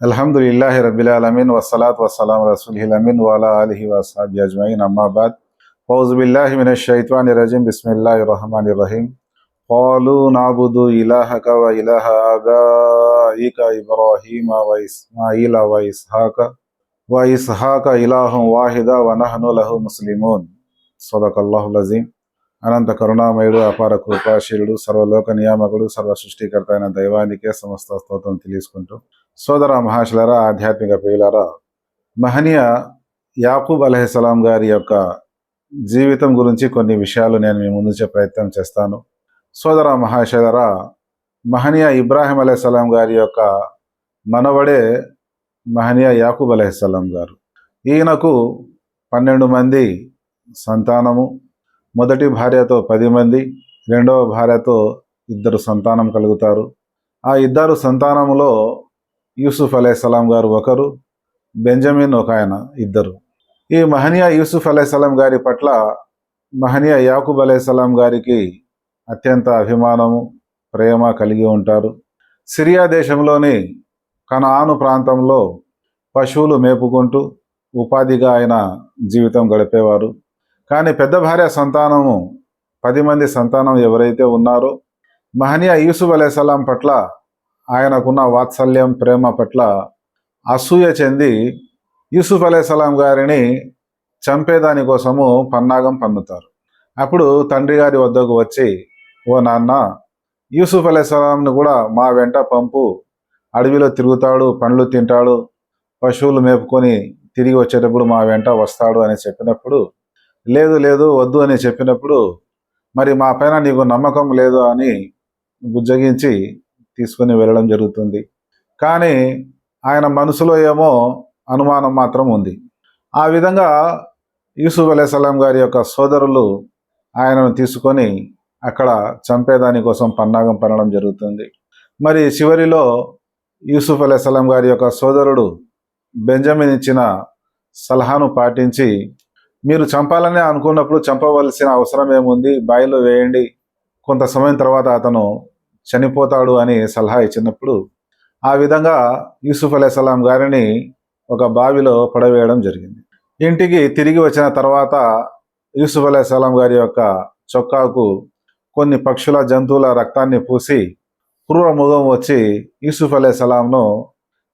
అల్హమ్దుల్లాహి rouble ఆలమీన్ వసలాత్ వసలాం రసూలిల్ Amin వాలా అలిహి wasabi అజ్మయిన్ అమ్మాబాద్ Fauj బిల్లాహి మిన షైత్వాని రజీం బిస్మిల్లాహి Rahmani Rahim قالوا نعبد إلهك وإله آبائك إبراهيم وإسماعيل وإسحاق وإسحاق إله واحدا ونحن له مسلمون صدق الله العظيم అనంత కరుణామయుడు అపార కృపాశీలుడు సర్వలోక నియామకుడు సర్వ సృష్టికర్త అయిన దైవానికే సమస్త స్తోత్రం తెలుసుకుంటూ సోదర మహాశులరా ఆధ్యాత్మిక ప్రియులారా మహనీయ యాకూబ్ అలహిస్సలాం గారి యొక్క జీవితం గురించి కొన్ని విషయాలు నేను మీ ముందు ప్రయత్నం చేస్తాను. సోదర మహాశయులరా మహనీయ ఇబ్రాహిం అలైహిస్సలాం గారి యొక్క మనవడే మహనీయ యాకూబ్ అలైహిస్సలాం గారు. ఈయనకు పన్నెండు మంది సంతానము మొదటి భార్యతో పది మంది రెండవ భార్యతో ఇద్దరు సంతానం కలుగుతారు. ఆ ఇద్దరు సంతానములో యూసుఫ్ అలైహిస్సలాం గారు ఒకరు బెంజమిన్ ఒక ఆయన ఇద్దరు. ఈ మహనీయ యూసుఫ్ అలైహిస్సలాం గారి పట్ల మహనీయ యాకూబ్ అలైహిస్సలాం గారికి అత్యంత అభిమానము ప్రేమ కలిగి ఉంటారు. సిరియా దేశంలోని కనాను ప్రాంతంలో పశువులు మేపుకుంటూ ఉపాధిగా ఆయన జీవితం గడిపేవారు. కానీ పెద్ద భార్య సంతానము పది మంది సంతానం ఎవరైతే ఉన్నారో మహనీయ యూసుఫ్ అలైహిస్సలాం పట్ల ఆయనకున్న వాత్సల్యం ప్రేమ పట్ల అసూయ చెంది యూసుఫ్ అలైసలాం గారిని చంపేదాని కోసము పన్నాగం పన్నుతారు. అప్పుడు తండ్రి గారి వద్దకు వచ్చి ఓ నాన్న యూసుఫ్ అలైహిస్సలాంను కూడా మా వెంట పంపు. అడవిలో తిరుగుతాడు పండ్లు తింటాడు. పశువులు మేపుకొని తిరిగి వచ్చేటప్పుడు మా వెంట వస్తాడు అని చెప్పినప్పుడు లేదు లేదు వద్దు అని చెప్పినప్పుడు మరి మా పైన నీకు నమ్మకం లేదు అని బుజ్జగించి తీసుకుని వెళ్ళడం జరుగుతుంది. కానీ ఆయన మనసులో ఏమో అనుమానం మాత్రం ఉంది. ఆ విధంగా యూసుఫ్ అలైహిస్సలాం గారి యొక్క సోదరులు ఆయనను తీసుకొని అక్కడ చంపేదాని కోసం పన్నాగం పనడం జరుగుతుంది. మరి చివరిలో యూసుఫ్ అలైహిస్సలాం గారి యొక్క సోదరుడు బెంజమిన్ ఇచ్చిన సలహాను పాటించి మీరు చంపాలని అనుకున్నప్పుడు చంపవలసిన అవసరం ఏముంది? బాయిలో వేయండి. కొంత సమయం తర్వాత అతను చనిపోతాడు అని సలహా ఇచ్చినప్పుడు ఆ విధంగా యూసుఫ్ సలాం గారిని ఒక బావిలో పడవేయడం జరిగింది. ఇంటికి తిరిగి వచ్చిన తర్వాత యూసుఫ్ అలైహిస్సలాం గారి యొక్క చొక్కాకు కొన్ని పక్షుల జంతువుల రక్తాన్ని పూసి క్రూర మృగం వచ్చి యూసుఫ్ సలాంను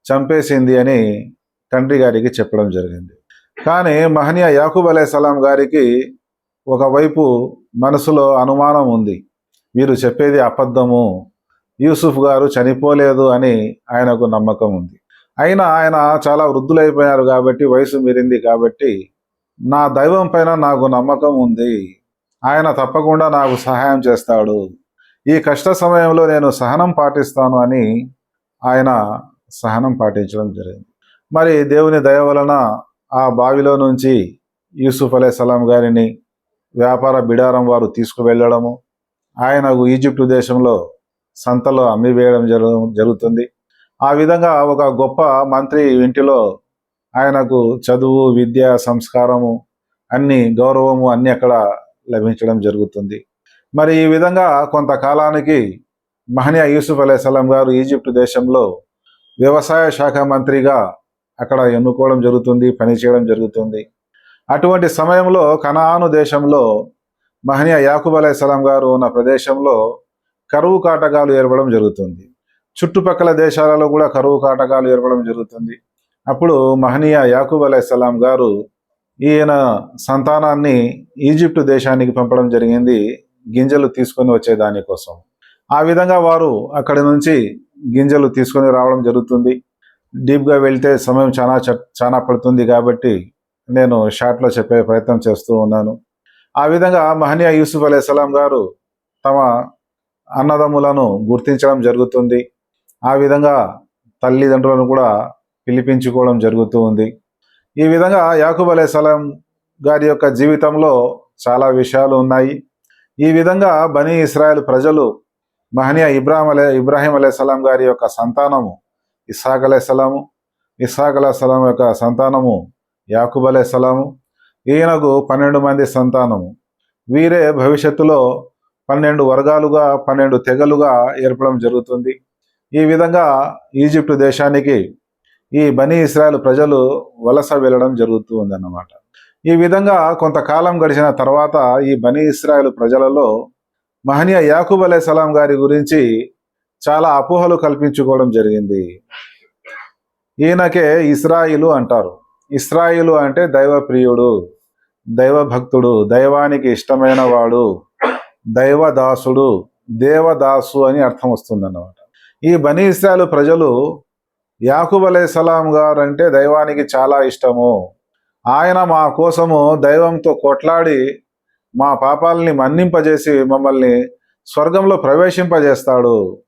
చంపేసింది అని తండ్రి గారికి చెప్పడం జరిగింది. కానీ మహనీయ యాకూబ్ అలైహిస్సలాం గారికి ఒకవైపు మనసులో అనుమానం ఉంది. వీరు చెప్పేది అబద్ధము. యూసుఫ్ గారు చనిపోలేదు అని ఆయనకు నమ్మకం ఉంది. అయినా ఆయన చాలా వృద్ధులైపోయారు కాబట్టి వయసు మీరింది కాబట్టి నా దైవం పైన నాకు నమ్మకం ఉంది. ఆయన తప్పకుండా నాకు సహాయం చేస్తాడు. ఈ కష్ట సమయంలో నేను సహనం పాటిస్తాను అని ఆయన సహనం పాటించడం జరిగింది. మరి దేవుని దయ వలన ఆ బావిలో నుంచి యూసుఫ్ అలైహిస్సలాం గారిని వ్యాపార బిడారం వారు తీసుకువెళ్ళడము ఆయనకు ఈజిప్టు దేశంలో సంతలో అమ్మివేయడం జరు జరుగుతుంది. ఆ విధంగా ఒక గొప్ప మంత్రి ఇంటిలో ఆయనకు చదువు విద్య సంస్కారము అన్ని గౌరవము అన్ని అక్కడ లభించడం జరుగుతుంది. మరి ఈ విధంగా కొంతకాలానికి మహనియా యూసుఫ్ అలైహిస్సలాం గారు ఈజిప్టు దేశంలో వ్యవసాయ శాఖ మంత్రిగా అక్కడ ఎన్నుకోవడం జరుగుతుంది పనిచేయడం జరుగుతుంది. అటువంటి సమయంలో కనాను దేశంలో మహనీయ యాకూబ్ అలైహిస్సలాం గారు ఉన్న ప్రదేశంలో కరువు కాటకాలు ఏర్పడడం జరుగుతుంది. చుట్టుపక్కల దేశాలలో కూడా కరువు కాటకాలు ఏర్పడడం జరుగుతుంది. అప్పుడు మహనీయ యాకూబ్ అలైహిస్సలాం గారు ఈయన సంతానాన్ని ఈజిప్టు దేశానికి పంపడం జరిగింది. గింజలు తీసుకొని వచ్చే దానికోసం ఆ విధంగా వారు అక్కడి నుంచి గింజలు తీసుకొని రావడం జరుగుతుంది. డీప్గా వెళ్తే సమయం చాలా చ- చాలా పడుతుంది కాబట్టి నేను షార్ట్లో చెప్పే ప్రయత్నం చేస్తూ ఉన్నాను. ఆ విధంగా మహనీయ యూసుఫ్ అలైహిస్సలాం గారు తమ అన్నదమ్ములను గుర్తించడం జరుగుతుంది. ఆ విధంగా తల్లిదండ్రులను కూడా పిలిపించుకోవడం జరుగుతూ ఉంది. ఈ విధంగా యాకూబ్ అలైహిస్సలాం గారి యొక్క జీవితంలో చాలా విషయాలు ఉన్నాయి. ఈ విధంగా బనీ ఇస్రాయల్ ప్రజలు మహనీయ ఇబ్రాహిం అలే ఇబ్రాహిం అలైహిస్సలాం గారి యొక్క సంతానము ఇస్హాక్ అలైహిస్సలాము ఇస్హాక్ అలైహిస్సలాం యొక్క సంతానము యాకూబ్ అలైహిస్సలాము ఈయనకు పన్నెండు మంది సంతానము. వీరే భవిష్యత్తులో పన్నెండు వర్గాలుగా పన్నెండు తెగలుగా ఏర్పడడం జరుగుతుంది. ఈ విధంగా ఈజిప్టు దేశానికి ఈ బనీ ఇస్రాయల్ ప్రజలు వలస వెళ్ళడం జరుగుతూ ఉందన్నమాట. ఈ విధంగా కొంతకాలం గడిచిన తర్వాత ఈ బనీ ఇస్రాయల్ ప్రజలలో మహనీయ యాకూబ్ అలే సలాం గారి గురించి చాలా అపోహలు కల్పించుకోవడం జరిగింది. ఈయనకే ఇస్రాయిలు అంటారు. ఇస్రాయిలు అంటే దైవప్రియుడు. దైవభక్తుడు దైవానికి ఇష్టమైన వాడు దైవదాసుడు దేవదాసు అని అర్థం వస్తుందన్నమాట. ఈ బనీ ప్రజలు యాకూబ్ అలైసలాం గారు అంటే దైవానికి చాలా ఇష్టము. ఆయన మా కోసము దైవంతో కొట్లాడి మా పాపాలని మన్నింపజేసి మమ్మల్ని స్వర్గంలో ప్రవేశింపజేస్తాడు.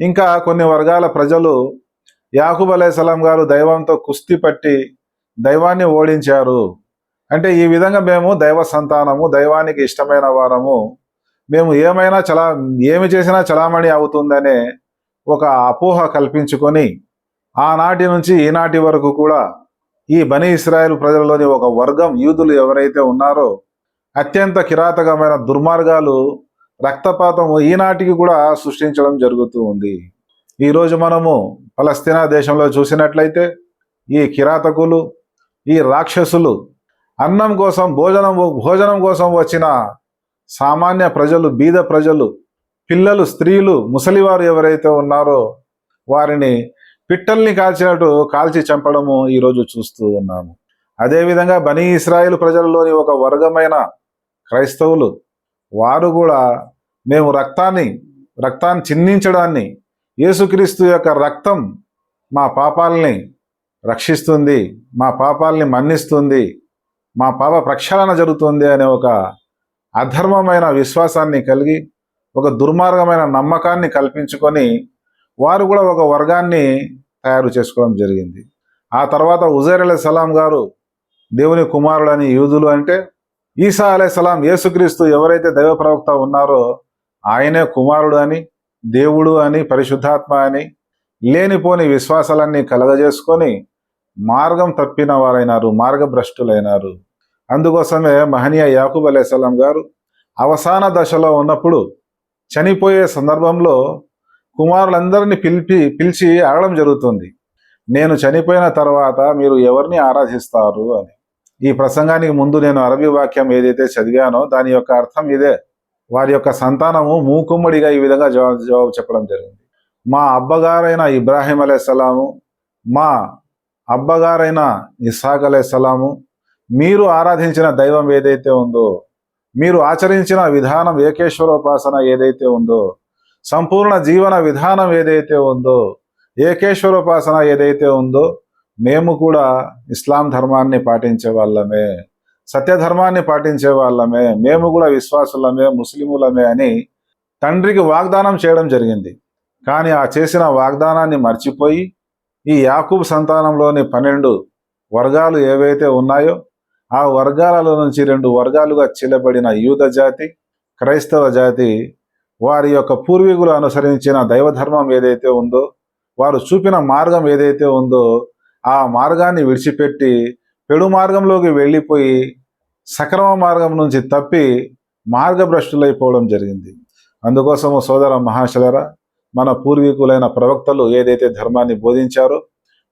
ఇంకా కొన్ని వర్గాల ప్రజలు యాకూబ్ అలైసలాం గారు దైవంతో కుస్తీ పట్టి దైవాన్ని ఓడించారు. అంటే ఈ విధంగా మేము దైవ సంతానము దైవానికి ఇష్టమైన వారము. మేము ఏమైనా చలా ఏమి చేసినా చలామణి అవుతుందనే ఒక అపోహ కల్పించుకొని ఆనాటి నుంచి ఈనాటి వరకు కూడా ఈ బని ఇస్రాయేల్ ప్రజలలోని ఒక వర్గం యూదులు ఎవరైతే ఉన్నారో అత్యంత కిరాతకమైన దుర్మార్గాలు రక్తపాతము ఈనాటికి కూడా సృష్టించడం జరుగుతూ ఉంది. ఈరోజు మనము పలస్తీనా దేశంలో చూసినట్లయితే ఈ కిరాతకులు ఈ రాక్షసులు అన్నం కోసం భోజనం భోజనం కోసం వచ్చిన సామాన్య ప్రజలు బీద ప్రజలు పిల్లలు స్త్రీలు ముసలివారు ఎవరైతే ఉన్నారో వారిని పిట్టల్ని కాల్చినట్టు కాల్చి చంపడము ఈరోజు చూస్తూ ఉన్నాము. అదేవిధంగా బనీ ఇస్రాయిల్ ప్రజలలోని ఒక వర్గమైన క్రైస్తవులు వారు కూడా మేము రక్తాన్ని రక్తాన్ని చిందించడాన్ని యేసుక్రీస్తు యొక్క రక్తం మా పాపాలని రక్షిస్తుంది మా పాపాలని మన్నిస్తుంది మా పాప ప్రక్షాళన జరుగుతుంది అనే ఒక అధర్మమైన విశ్వాసాన్ని కలిగి ఒక దుర్మార్గమైన నమ్మకాన్ని కల్పించుకొని వారు కూడా ఒక వర్గాన్ని తయారు చేసుకోవడం జరిగింది. ఆ తర్వాత ఉజైర్ అలే సలాం గారు దేవుని కుమారుడని యూదులు అంటే ఈసా అలే సలాం యేసుక్రీస్తు ఎవరైతే దైవ ప్రవక్త ఉన్నారో ఆయనే కుమారుడు అని దేవుడు అని పరిశుద్ధాత్మ అని లేనిపోని విశ్వాసాలన్నీ కలగజేసుకొని మార్గం తప్పిన వారైనారు మార్గభ్రష్టులైనారు. అందుకోసమే మహనీయ యాకూబ్ అలే సలాం గారు అవసాన దశలో ఉన్నప్పుడు చనిపోయే సందర్భంలో కుమారులందరినీ పిలిపి పిలిచి అడగడం జరుగుతుంది. నేను చనిపోయిన తర్వాత మీరు ఎవరిని ఆరాధిస్తారు అని. ఈ ప్రసంగానికి ముందు నేను అరబీ వాక్యం ఏదైతే చదివానో దాని యొక్క అర్థం ఇదే. వారి యొక్క సంతానము మూకుమ్మడిగా ఈ విధంగా జవాబు జవాబు చెప్పడం జరిగింది. మా అబ్బగారైన ఇబ్రాహీం అలే సలాము మా అబ్బగారైన ఇస్హాక్ అలైసలాము మీరు ఆరాధించిన దైవం ఏదైతే ఉందో మీరు ఆచరించిన విధానం ఏకేశ్వరోపాసన ఏదైతే ఉందో సంపూర్ణ జీవన విధానం ఏదైతే ఉందో ఏకేశ్వరోపాసన ఏదైతే ఉందో మేము కూడా ఇస్లాం ధర్మాన్ని పాటించే వాళ్ళమే. సత్యధర్మాన్ని పాటించే వాళ్ళమే. మేము కూడా విశ్వాసులమే ముస్లిములమే అని తండ్రికి వాగ్దానం చేయడం జరిగింది. కానీ ఆ చేసిన వాగ్దానాన్ని మర్చిపోయి ఈ యాకూబ్ సంతానంలోని పన్నెండు వర్గాలు ఏవైతే ఉన్నాయో ఆ వర్గాలలో నుంచి రెండు వర్గాలుగా చీలబడిన యూద జాతి క్రైస్తవ జాతి వారి యొక్క పూర్వీకులు అనుసరించిన దైవధర్మం ఏదైతే ఉందో వారు చూపిన మార్గం ఏదైతే ఉందో ఆ మార్గాన్ని విడిచిపెట్టి పెడు మార్గంలోకి వెళ్ళిపోయి సక్రమ మార్గం నుంచి తప్పి మార్గభ్రష్టులైపోవడం జరిగింది. అందుకోసము సోదర మహాశలరా మన పూర్వీకులైన ప్రవక్తలు ఏదైతే ధర్మాన్ని బోధించారో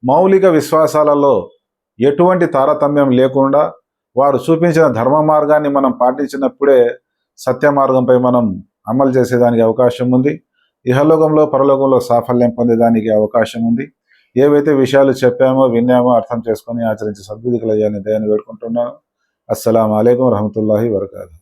మౌలిక విశ్వాసాలలో ఎటువంటి తారతమ్యం లేకుండా వారు చూపించిన ధర్మ మార్గాన్ని మనం పాటించినప్పుడే సత్య మార్గంపై మనం అమలు చేసేదానికి అవకాశం ఉంది. ఇహలోకంలో పరలోకంలో సాఫల్యం పొందేదానికి అవకాశం ఉంది. ఏవైతే విషయాలు చెప్పామో విన్నామో అర్థం చేసుకొని ఆచరించి సద్బుద్ధి కలగాలని దయని వేడుకుంటున్నాను. అస్సలం అయికం వరహమతుల్లాహి వరకాదు